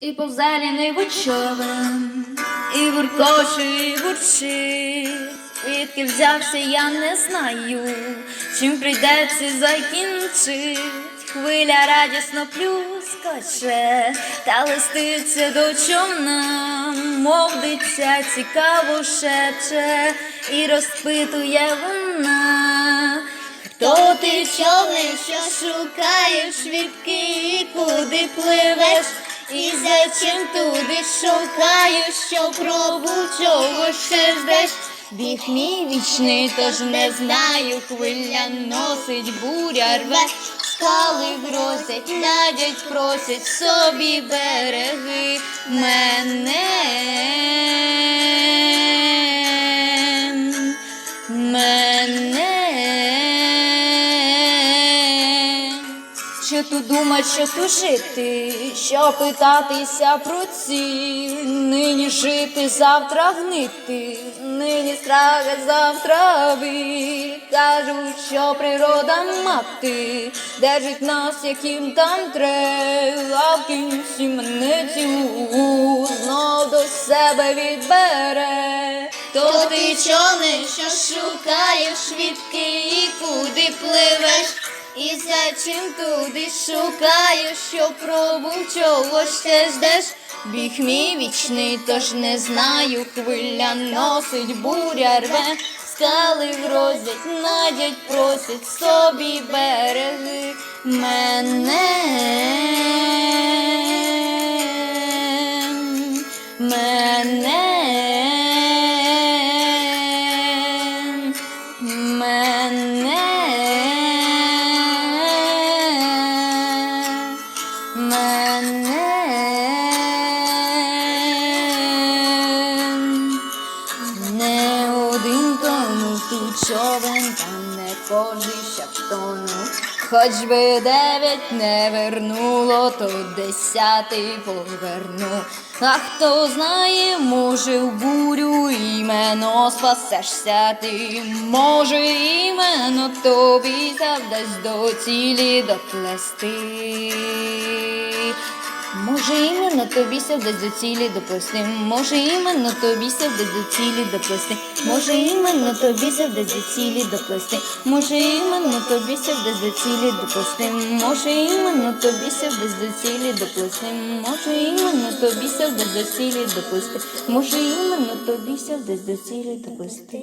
І повзелений човен, і буркоче, і бурчить. Звідки взявся, я не знаю, чим прийдеться закінчить. Хвиля радісно плюскоче, та листиться до човна, мов дитя цікаво шепче, і розпитує вона. Хто ти човне, що шукаєш, відки куди пливеш? І за чим туди шукаю, що пробу чого ще ждеш? Біг мій вічний, тож не знаю, хвиля носить, буря рве, скали грозять, надять, просять собі береги мене. Що тут думать, що тут жити, що питатися про ціль, нині жити, завтра гнити, нині страх, а завтра біль. Кажуть, що природа мати, держить нас, яким там треба, а в кінці мене цілу знов до себе відбере. То ти човне, що шукаєш, відки і куди пливеш. І за чим туди шукаєш, що пробув, чого ще ждеш? Біг мій вічний, тож не знаю, хвиля носить, буря рве, скали грозять, надять, просять собі береги мене. Мене. Тут човен, там не кожний щоб тонув. Хоч би дев'ять не вернуло, то десятий поверну. А хто знає, може в бурю іменно спасешся ти, може іменно тобі завдасть до цілі доплести. Може іменно тобі сявдесь до цілі доплести, може іменно тобі сявдесь до цілі доплести, може іменно тобі сявдесь до цілі доплести, може іменно тобі сявдесь до цілі доплести, може іменно тобі сявдесь до цілі доплести, може іменно тобі сявдесь до цілі доплести, може іменно тобі сявдесь до цілі доплести.